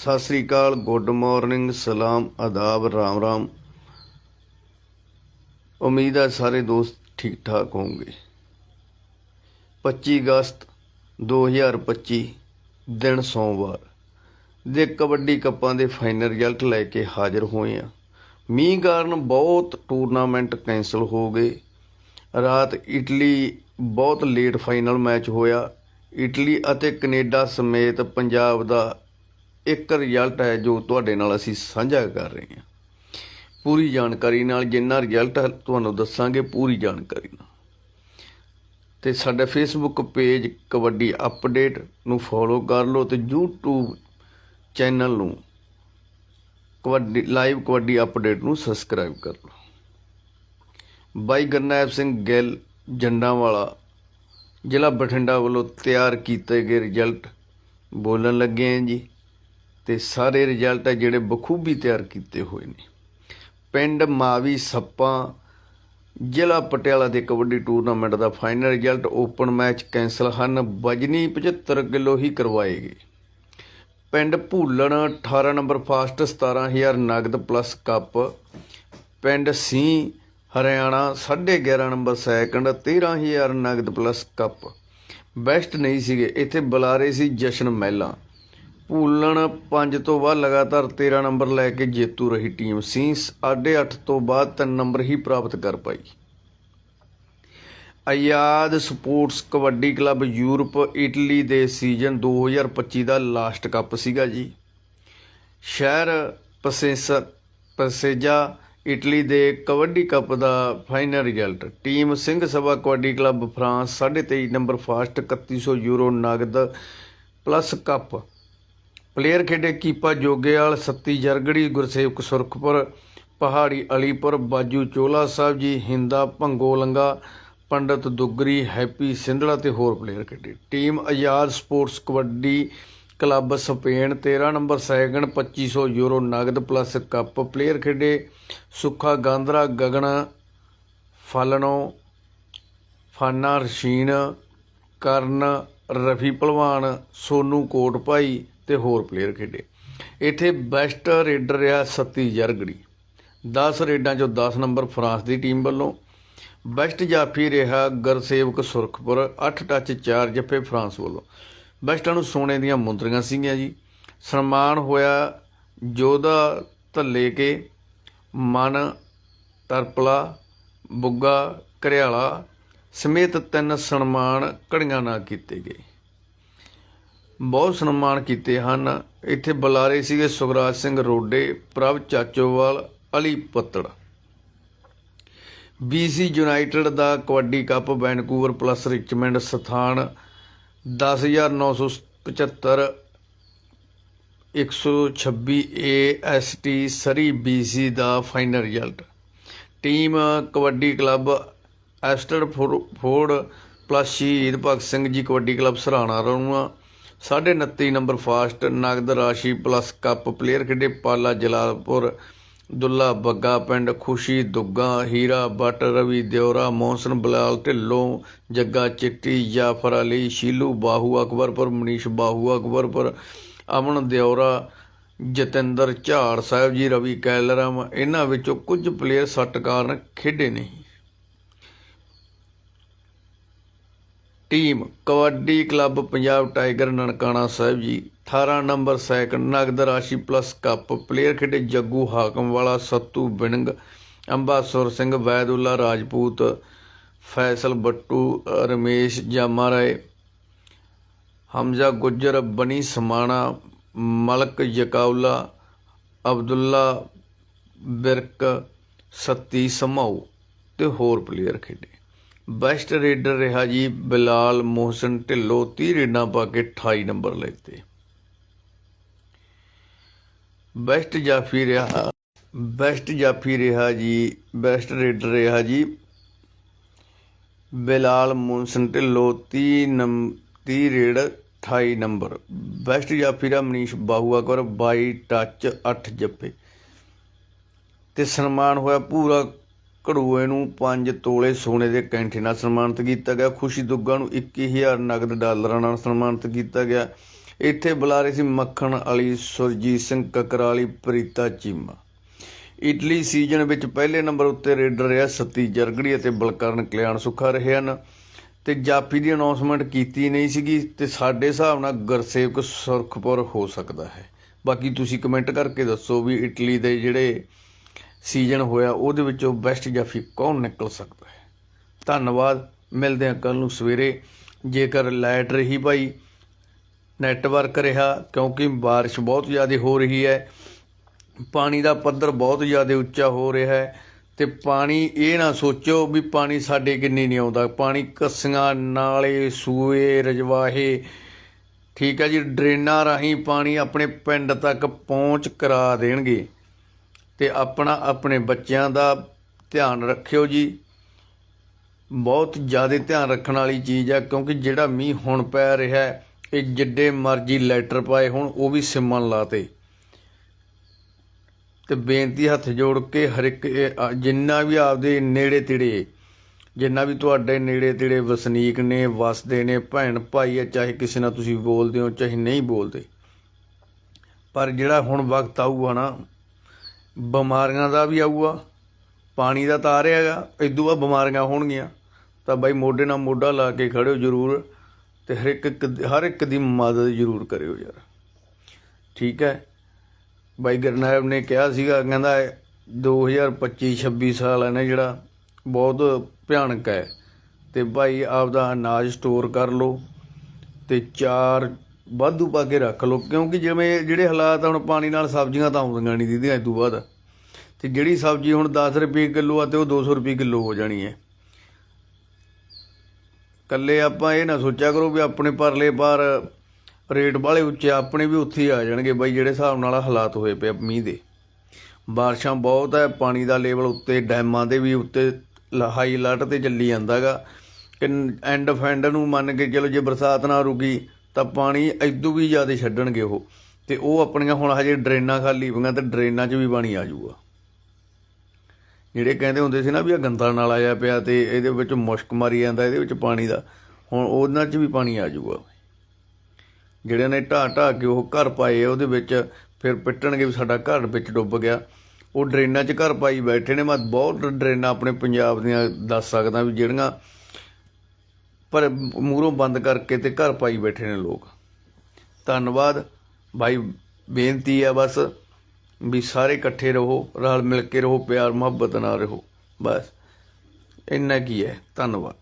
ਸਤਿ ਸ੍ਰੀ ਅਕਾਲ, good morning, ਸਲਾਮ, ਆਦਾਬ, ਰਾਮ ਰਾਮ। ਉਮੀਦ ਹੈ ਸਾਰੇ ਦੋਸਤ ਠੀਕ ਠਾਕ ਹੋਣਗੇ। 25 ਅਗਸਤ 2025 ਦਿਨ ਸੋਮਵਾਰ। ਦੇ ਕਬੱਡੀ ਕੱਪਾਂ ਦੇ ਫਾਈਨਲ ਰਿਜ਼ਲਟ ਲੈ ਕੇ ਹਾਜ਼ਰ ਹੋਏ ਆ ਮੀਂਹ ਕਾਰਨ ਬਹੁਤ ਟੂਰਨਾਮੈਂਟ ਕੈਂਸਲ ਹੋ ਗਏ। ਰਾਤ ਇਟਲੀ ਬਹੁਤ ਲੇਟ ਫਾਈਨਲ ਮੈਚ ਹੋਇਆ। ਇਟਲੀ ਅਤੇ ਕੈਨੇਡਾ ਸਮੇਤ ਪੰਜਾਬ ਦਾ ਇੱਕ ਰਿਜ਼ਲਟ ਹੈ ਜੋ ਤੁਹਾਡੇ ਨਾਲ ਅਸੀਂ ਸਾਂਝਾ ਕਰ ਰਹੇ ਹਾਂ। ਪੂਰੀ ਜਾਣਕਾਰੀ ਨਾਲ ਜਿੰਨਾ ਰਿਜ਼ਲਟ ਤੁਹਾਨੂੰ ਦੱਸਾਂਗੇ ਪੂਰੀ ਜਾਣਕਾਰੀ ਨਾਲ। ਤੇ ਸਾਡਾ ਫੇਸਬੁੱਕ ਪੇਜ ਕਬੱਡੀ ਅਪਡੇਟ ਨੂੰ ਫੋਲੋ ਕਰ ਲਓ ਤੇ YouTube ਚੈਨਲ ਨੂੰ ਕਬੱਡੀ ਲਾਈਵ ਕਬੱਡੀ ਅਪਡੇਟ ਨੂੰ ਸਬਸਕ੍ਰਾਈਬ ਕਰ ਲਓ। ਬਾਈ ਗਰਨੈਬ ਸਿੰਘ ਗਿੱਲ, ਜੰਡਾਂਵਾਲਾ, ਜ਼ਿਲ੍ਹਾ ਬਠਿੰਡਾ ਵੱਲੋਂ ਤਿਆਰ ਕੀਤੇ ਗਏ ਰਿਜ਼ਲਟ ਬੋਲਣ ਲੱਗੇ ਹਾਂ ਜੀ। ਤੇ ਸਾਰੇ ਰਿਜ਼ਲਟ ਹੈ ਜਿਹੜੇ ਬਖੂਬੀ ਤਿਆਰ ਕੀਤੇ ਹੋਏ ਨੇ। ਪਿੰਡ ਮਾਵੀ ਸੱਪਾ, ਜ਼ਿਲ੍ਹਾ ਪਟਿਆਲਾ ਦੇ ਕਬੱਡੀ ਟੂਰਨਾਮੈਂਟ ਦਾ final result open match cancel ਹਨ। ਵਜਨੀ 75 ਕਿਲੋ ਹੀ ਕਰਵਾਏ ਗਏ। ਪਿੰਡ ਭੂਲਣ 18 ਨੰਬਰ ਫਾਸਟ 17000 ਨਗਦ ਪਲੱਸ ਕੱਪ। ਪਿੰਡ ਸੀ ਹਰਿਆਣਾ 11.5 ਨੰਬਰ ਸੈਕੰਡ 13000 ਨਗਦ ਪਲੱਸ ਕੱਪ। ਬੈਸਟ ਨਹੀਂ ਸੀਗੇ, ਇੱਥੇ ਬੁਲਾਰੇ ਸੀ ਜਸ਼ਨ ਮਹਿਲਾ। ਭੂਲਣ 5 ਤੋਂ ਬਾਅਦ ਲਗਾਤਾਰ 13 ਨੰਬਰ ਲੈ ਕੇ ਜੇਤੂ ਰਹੀ ਟੀਮ ਸੀ 8.5 ਤੋਂ ਬਾਅਦ 3 ਨੰਬਰ ਹੀ ਪ੍ਰਾਪਤ ਕਰ ਪਾਈ। Azad sports kabaddi club Europe, Italy ਦੇ ਸੀਜ਼ਨ 2025 ਦਾ ਲਾਸਟ ਕੱਪ ਸੀਗਾ ਜੀ। ਸ਼ਹਿਰ ਪਸੇਸਾ, ਪਸੇਜਾ, ਇਟਲੀ ਦੇ ਕਬੱਡੀ ਕੱਪ ਦਾ final result. Team Singh Sabha kabaddi club France 23.5 number first 3100 euro ਨਗਦ ਪਲੱਸ ਕੱਪ ਪਲੇਅਰ ਖੇਡੇ ਕੀਪਾ ਜੋਗੇਵਾਲ ਸੱਤੀ ਜਰਗੜੀ, ਗੁਰਸੇਵਕ ਸੁਰਖਪੁਰ, ਪਹਾੜੀ ਅਲੀਪੁਰ, ਬਾਜੂ ਚੋਲਾ ਸਾਹਿਬ ਜੀ, ਹਿੰਦਾ ਭੰਗੋਲੰਗਾ, ਪੰਡਤ ਦੁੱਗਰੀ, ਹੈਪੀ ਸਿੰਧਲਾ ਤੇ ਹੋਰ ਪਲੇਅਰ ਖੇਡੇ। Team Azad sports kabaddi club Spain 13 number second 2500 euro ਨਗਦ ਪਲੱਸ ਕੱਪ ਪਲੇਅਰ ਖੇਡੇ। ਸੁੱਖਾ ਗਾਂਦਰਾ ਗਗਨ, ਫਾਲਣੋ, ਫਾਨਾ, ਰਸ਼ੀਨ, ਕਰਨ ਰਫੀ ਭਲਵਾਨ ਸੋਨੂ ਕੋਟ ਭਾਈ ਤੇ ਹੋਰ ਪਲੇਅਰ ਖੇਡੇ। ਇੱਥੇ ਬੈਸਟ ਰੇਡਰ ਰਿਹਾ ਸੱਤੀ ਜਰਗੜੀ। 10 ਰੇਡਾਂ ਚੋਂ 10 ਨੰਬਰ ਫਰਾਂਸ ਦੀ ਟੀਮ ਵੱਲੋਂ। ਬੈਸਟ ਜਾਫੀ ਰਿਹਾ ਗੁਰਸੇਵਕ ਸੁਰਖਪੁਰ 8 ਟੱਚ 4 ਜੱਫੇ ਫਰਾਂਸ ਵੱਲੋਂ। ਬੈਸਟਾਂ ਨੂੰ ਸੋਨੇ ਦੀਆਂ ਮੁੰਦਰੀਆਂ ਸੀਗੀਆਂ ਜੀ। ਸਨਮਾਨ ਹੋਇਆ ਜੋਧਾ ਧੱਲੇ ਕੇ ਮਨ ਤਰਪਲਾ, ਬੁੱਗਾ ਘਰਿਆਲਾ ਸਮੇਤ ਤਿੰਨ ਸਨਮਾਨ ਘੜੀਆਂ ਨਾਲ ਕੀਤੇ ਗਏ। ਬਹੁਤ ਸਨਮਾਨ ਕੀਤੇ ਹਨ। ਇੱਥੇ ਬੁਲਾਰੇ ਸੀਗੇ ਸੁਖਰਾਜ ਸਿੰਘ ਰੋਡੇ, ਪ੍ਰਭ ਚਾਚੋਵਾਲ, ਅਲੀ ਪੱਤੜ। BC ਯੂਨਾਈਟਿਡ ਦਾ kabaddi cup Vancouver plus Richmond ਸਥਾਨ 10975 126 AST ਸਰੀ BC ਦਾ final result. Team kabaddi club Abbotsford plus Shaheed Bhagat Singh ji kabaddi club Sarana Ranua 29 number first, ਨਗਦ ਰਾਸ਼ੀ ਪਲੱਸ ਕੱਪ, ਪਲੇਅਰ ਖੇਡੇ ਪਾਲਾ, ਜਲਾਲਪੁਰ, ਦੁੱਲਾ, ਬੱਗਾ ਪਿੰਡ, ਖੁਸ਼ੀ, ਦੁੱਗਾ, ਹੀਰਾ, ਬੱਟ, ਰਵੀ ਦਿਉਰਾ ਮੋਹਸਨ ਬਲਾਲ, ਢਿੱਲੋਂ, ਜੱਗਾ, ਚਿੱਟੀ, ਜਾਫਰ ਅਲੀ, ਸ਼ੀਲੂ, ਬਾਹੂ, ਅਕਬਰਪੁਰ, ਮਨੀਸ਼ ਬਾਹੂ, ਅਕਬਰਪੁਰ, ਅਮਨ ਦਿਉਰਾ ਜਤਿੰਦਰ ਝਾੜ ਸਾਹਿਬ ਜੀ, ਰਵੀ ਕੈਲਰਮ, ਇਹਨਾਂ ਵਿੱਚੋਂ ਕੁਝ ਪਲੇਅਰ ਸੱਟ ਕਾਰਨ ਖੇਡੇ ਨਹੀਂ team kabaddi club Punjab tiger Nankana Sahib ji 18 number second ਨਗਦ ਰਾਸ਼ੀ ਪਲੱਸ ਕੱਪ ਪਲੇਅਰ ਖੇਡੇ ਜੱਗੂ ਹਾਕਮ ਵਾਲਾ ਸੱਤੂ ਬਿੰਗ ਅੰਬਾਸੁਰ ਸਿੰਘ, ਵੈਦੁੱਲਾ ਰਾਜਪੂਤ, ਫੈਸਲ ਬੱਟੂ, ਰਮੇਸ਼ ਜਾਮਾ ਰਾਏ ਹਮਜ਼ਾ ਗੁੱਜਰ ਬਣੀ ਸਮਾਣਾ, ਮਲਕ ਯਕਾਉਲਾ, ਅਬਦੁੱਲਾ ਬਿਰਕ, ਸੱਤੀ ਸਮਾਉ ਤੇ ਹੋਰ ਪਲੇਅਰ ਖੇਡੇ। ਬੈਸਟ ਰੇਡਰ ਰਿਹਾ ਜੀ ਬਿਲਾਲ ਮੋਹਸਨ ਢਿੱਲੋਂ 30 ਰੇਡਾਂ ਪਾ ਕੇ 28 ਨੰਬਰ ਲੈਤੇ ਬੈਸਟ ਜਾਫੀ ਰਿਹਾ, ਬੈਸਟ ਜਾਫੀ ਰਿਹਾ ਜੀ, ਬੈਸਟ ਰੇਡਰ ਰਿਹਾ ਜੀ ਬਿਲਾਲ ਮੋਹਸਨ ਢਿੱਲੋਂ 30 ਨੰਮ 30 ਰੇਡ 28 ਨੰਬਰ। ਬੈਸਟ ਜਾਫੀ ਦਾ ਮਨੀਸ਼ ਬਾਹੂਆ ਕਰ 22 ਟੱਚ 8 ਜੱਫੇ। ਤੇ ਸਨਮਾਨ ਹੋਇਆ ਪੂਰਾ ਘੜੂਏ ਨੂੰ 5 ਤੋਲੇ ਸੋਨੇ ਦੇ ਕੈਂਠੇ ਨਾਲ ਸਨਮਾਨਿਤ ਕੀਤਾ ਗਿਆ। ਖੁਸ਼ੀ ਦੁੱਗਾ ਨੂੰ 21000 ਨਗਦ ਡਾਲਰਾਂ ਨਾਲ ਸਨਮਾਨਿਤ ਕੀਤਾ ਗਿਆ। ਇੱਥੇ ਬੁਲਾ ਰਹੇ ਸੀ ਮੱਖਣ ਅਲੀ ਸੁਰਜੀਤ ਸਿੰਘ ਕਕਰਾਲੀ, ਪ੍ਰੀਤਾ ਚੀਮਾ। ਇਟਲੀ ਸੀਜ਼ਨ ਵਿੱਚ ਪਹਿਲੇ ਨੰਬਰ ਉੱਤੇ ਰੇਡਰ ਰਿਹਾ ਸਤੀ ਜਰਗੜੀ ਅਤੇ ਬਲਕਰਨ ਕਲਿਆਣ ਸੁੱਖਾ ਰਹੇ ਹਨ। ਤੇ ਜਾਫੀ ਦੀ ਅਨਾਉਂਸਮੈਂਟ ਕੀਤੀ ਨਹੀਂ ਸੀਗੀ ਤੇ ਸਾਡੇ ਹਿਸਾਬ ਨਾਲ ਗਰਸੇਵਕ ਸੁਰਖਪੁਰ ਹੋ ਸਕਦਾ ਹੈ। ਬਾਕੀ ਤੁਸੀਂ ਕਮੈਂਟ ਕਰਕੇ ਦੱਸੋ ਵੀ ਇਟਲੀ ਦੇ ਜਿਹੜੇ ਸੀਜ਼ਨ ਹੋਇਆ, ਉਹਦੇ ਵਿੱਚੋਂ ਬੈਸਟ ਜਾਫੀ ਕੌਣ ਨਿਕਲ ਸਕਦਾ ਹੈ? ਧੰਨਵਾਦ, ਮਿਲਦੇ ਹਾਂ ਕੱਲ ਨੂੰ ਸਵੇਰੇ। ਜੇਕਰ ਲਾਈਟ ਰਹੀ ਭਾਈ, ਨੈਟਵਰਕ ਰਿਹਾ, ਕਿਉਂਕਿ ਬਾਰਿਸ਼ ਬਹੁਤ ਜ਼ਿਆਦਾ ਹੋ ਰਹੀ ਹੈ, ਪਾਣੀ ਦਾ ਪੱਧਰ ਬਹੁਤ ਜ਼ਿਆਦਾ ਉੱਚਾ ਹੋ ਰਿਹਾ ਹੈ, ਤੇ ਪਾਣੀ ਇਹ ਨਾ ਸੋਚੋ ਵੀ ਪਾਣੀ ਸਾਡੇ ਕਿੰਨੀ ਨਹੀਂ ਆਉਂਦਾ। ਪਾਣੀ ਕੱਸੀਆਂ, ਨਾਲੇ ਸੂਏ, ਰਜਵਾਹੇ, ਠੀਕ ਹੈ ਜੀ, ਡਰੇਨਾਂ ਰਾਹੀਂ ਪਾਣੀ ਆਪਣੇ ਪਿੰਡ ਤੱਕ ਪਹੁੰਚ ਕਰਾ ਦੇਣਗੇ। ਅਤੇ ਆਪਣਾ ਆਪਣੇ ਬੱਚਿਆਂ ਦਾ ਧਿਆਨ ਰੱਖਿਓ ਜੀ। ਬਹੁਤ ਜ਼ਿਆਦਾ ਧਿਆਨ ਰੱਖਣ ਵਾਲੀ ਚੀਜ਼ ਆ, ਕਿਉਂਕਿ ਜਿਹੜਾ ਮੀਂਹ ਹੁਣ ਪੈ ਰਿਹਾ, ਇਹ ਜਿੱਡੇ ਮਰਜ਼ੀ ਲੈਟਰ ਪਾਏ ਹੁਣ, ਉਹ ਵੀ ਸਿਮਣ ਲਾਤੇ। ਤੇ ਬੇਨਤੀ ਹੱਥ ਜੋੜ ਕੇ ਹਰ ਇੱਕ, ਇਹ ਜਿੰਨਾ ਵੀ ਆਪਦੇ ਨੇੜੇ ਤੇੜੇ ਜਿੰਨਾ ਵੀ ਤੁਹਾਡੇ ਨੇੜੇ ਤੇੜੇ ਵਸਨੀਕ ਨੇ, ਵਸਦੇ ਨੇ, ਭੈਣ ਭਾਈ ਆ, ਚਾਹੇ ਕਿਸੇ ਨਾਲ ਤੁਸੀਂ ਬੋਲਦੇ ਹੋ, ਚਾਹੇ ਨਹੀਂ ਬੋਲਦੇ। ਪਰ ਜਿਹੜਾ ਹੁਣ ਵਕਤ ਆਊਗਾ ਨਾ ਬਿਮਾਰੀਆਂ ਦਾ ਵੀ ਆਊਗਾ, ਪਾਣੀ ਦਾ ਤਾਂ ਆ ਰਿਹਾ ਹੈਗਾ ਇਦੋਂ ਬਾਅਦ ਬਿਮਾਰੀਆਂ ਹੋਣਗੀਆਂ। ਤਾਂ ਬਾਈ ਮੋਢੇ ਨਾਲ ਮੋਢਾ ਲਾ ਕੇ ਖੜਿਓ ਜ਼ਰੂਰ ਤੇ ਹਰ ਇੱਕ ਇੱਕ- ਹਰ ਇੱਕ ਦੀ ਮਦਦ ਜ਼ਰੂਰ ਕਰਿਓ ਯਾਰ। ਠੀਕ ਹੈ? ਬਾਈ ਗਰਨਾਇਬ ਨੇ ਕਿਹਾ ਸੀਗਾ, ਕਹਿੰਦਾ 2025 26 ਸਾਲ ਹੈ ਨਾ ਜਿਹੜਾ, ਬਹੁਤ ਭਿਆਨਕ ਹੈ। ਤੇ ਭਾਈ ਆਪਦਾ ਅਨਾਜ ਸਟੋਰ ਕਰ ਲਓ ਤੇ ਚਾਰ ਵਾਧੂ ਪਾ ਕੇ ਰੱਖ ਲਓ, ਕਿਉਂਕਿ ਜਿਵੇਂ ਜਿਹੜੇ ਹਾਲਾਤ ਆ, ਹੁਣ ਪਾਣੀ ਨਾਲ ਸਬਜ਼ੀਆਂ ਤਾਂ ਆਉਂਦੀਆਂ ਨਹੀਂ ਦੀਦੀਆਂ ਇਸ ਤੋਂ ਬਾਅਦ। ਤੇ ਜਿਹੜੀ ਸਬਜ਼ੀ ਹੁਣ 10 ਰੁਪਏ ਕਿਲੋ ਆ ਤੇ ਉਹ 200 ਰੁਪਏ ਕਿਲੋ ਹੋ ਜਾਣੀ ਹੈ। ਕੱਲੇ ਆਪਾਂ ਇਹ ਨਾ ਸੋਚਿਆ ਕਰੋ ਵੀ ਆਪਣੇ ਪਰਲੇ ਪਾਰ ਰੇਟ ਵਾਲੇ ਉੱਚੇ ਆਪਣੇ ਵੀ ਉੱਥੇ ਹੀ ਆ ਜਾਣਗੇ ਬਾਈ, ਜਿਹੜੇ ਹਿਸਾਬ ਨਾਲ ਹਾਲਾਤ ਹੋਏ ਪਏ ਮੀਂਹ ਦੇ। ਬਾਰਿਸ਼ਾਂ ਬਹੁਤ ਹੈ ਪਾਣੀ ਦਾ ਲੈਵਲ ਉੱਤੇ, ਡੈਮਾਂ ਦੇ ਵੀ ਉੱਤੇ ਹਾਈ ਅਲਰਟ ਤੇ ਚੱਲੀ ਜਾਂਦਾਗਾ ਕਿ ਐਂਡ ਫੈਂਡ ਨੂੰ ਮੰਨ ਕੇ ਚਲੋ, ਜੇ ਬਰਸਾਤ ਨਾ ਰੁਕੀ ਤਾਂ ਪਾਣੀ ਇਦੋਂ ਵੀ ਜ਼ਿਆਦਾ ਛੱਡਣਗੇ ਉਹ। ਤੇ ਉਹ ਆਪਣੀਆਂ ਹੁਣ ਹਜੇ ਡਰੇਨਾਂ ਖਾਲੀ ਪਈਆਂ ਤੇ ਡਰੇਨਾਂ 'ਚ ਵੀ ਪਾਣੀ ਆ ਜਾਊਗਾ। ਜਿਹੜੇ ਕਹਿੰਦੇ ਹੁੰਦੇ ਸੀ ਨਾ ਵੀ ਆ ਗੰਦਾ ਨਾਲ ਆਇਆ ਪਿਆ ਤੇ ਇਹਦੇ ਵਿੱਚ ਮੁਸ਼ਕ ਮਾਰੀ ਜਾਂਦਾ, ਇਹਦੇ ਵਿੱਚ ਪਾਣੀ ਦਾ, ਹੁਣ ਉਹਨਾਂ 'ਚ ਵੀ ਪਾਣੀ ਆ ਜਾਊਗਾ। ਜਿਹੜਿਆਂ ਨੇ ਢਾਹ ਢਾਹ ਕੇ ਉਹ ਘਰ ਪਾਏ ਉਹਦੇ ਵਿੱਚ ਫਿਰ ਪਿੱਟਣਗੇ ਵੀ ਸਾਡਾ ਘਰ ਵਿੱਚ ਡੁੱਬ ਗਿਆ। ਉਹ ਡਰੇਨਾਂ 'ਚ ਘਰ ਪਾਈ ਬੈਠੇ ਨੇ, ਮੈਂ ਬਹੁਤ ਡਰੇਨਾਂ ਆਪਣੇ ਪੰਜਾਬ ਦੀਆਂ ਦੱਸ ਸਕਦਾ ਵੀ ਜਿਹੜੀਆਂ ਪਰ ਮੂਹਰੋਂ ਬੰਦ ਕਰਕੇ ਤੇ ਘਰ ਪਾਈ ਬੈਠੇ ਨੇ ਲੋਕ। ਧੰਨਵਾਦ। ਭਾਈ ਬੇਨਤੀ ਆ ਬਸ ਵੀ ਸਾਰੇ ਇਕੱਠੇ ਰਹੋ, ਰਲ ਮਿਲ ਕੇ ਰਹੋ, ਪਿਆਰ ਮੁਹੱਬਤ ਨਾਲ ਰਹੋ। ਬਸ, ਇੰਨਾ ਕੀ ਹੈ। ਧੰਨਵਾਦ।